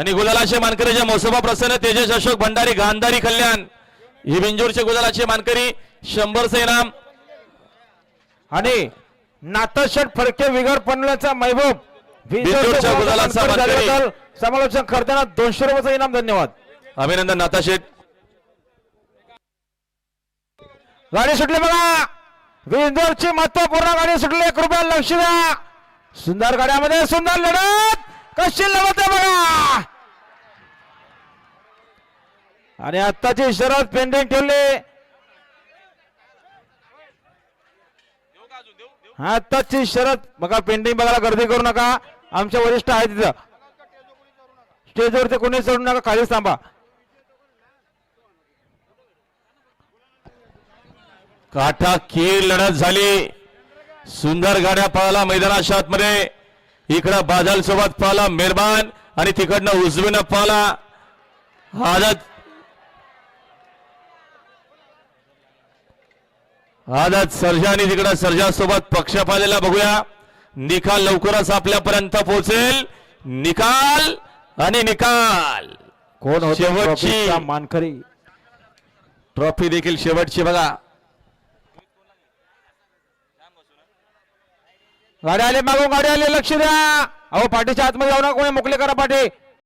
आणि गुलालाचे मानकरीच्या मोसोबा प्रसन्न तेजस अशोक भंडारी गांधारी कल्याण ही बिंजोरचे गुलालाचे मानकरी शंभरचे इनाम आणि नाथशट फडके विगर पनवेलचा महबूब गुलालाचा मानकरी. समालोचन करताना दोनशे रुपयाचं इनाम धन्यवाद. अभिनंदन नाथा शेठ गाडी सुटली बघा. विंदोरची महत्त्वपूर्ण गाडी सुटली. एक रुपया लक्ष द्या. सुंदर गाड्यामध्ये सुंदर लढत. कशी लढत आहे बघा. आणि आत्ताचे शरद पेंडिंग हा आत्ताची शरद बघा पेंडिंग बघायला गर्दी करू नका. आमच्या वरिष्ठ आहे तिथं. स्टेजवरती कोणी सोडू नका खाली थांबा. काठा खेळ लढत झाली. सुंदर गाड्या पळाला मैदानाच्या आतमध्ये इकडं बादल सोबत पळाला मेहरबान आणि तिकडनं उजवीनं पळाला. आदत आदत सर्जा आणि तिकडं सर्जा सोबत पक्ष पाहिलेला बघूया. निकाल लवकरच आपल्यापर्यंत पोहोचेल. निकाल आणि निकाल. कोण होते शेवटची. मानकरी? ट्रॉफी देखील शेवटची बघा. गाडी आली मागून गाडी आली लक्ष द्या. अहो पाठीच्या आतमध्ये जाऊ नका कोणी मोकळे करा पाठी.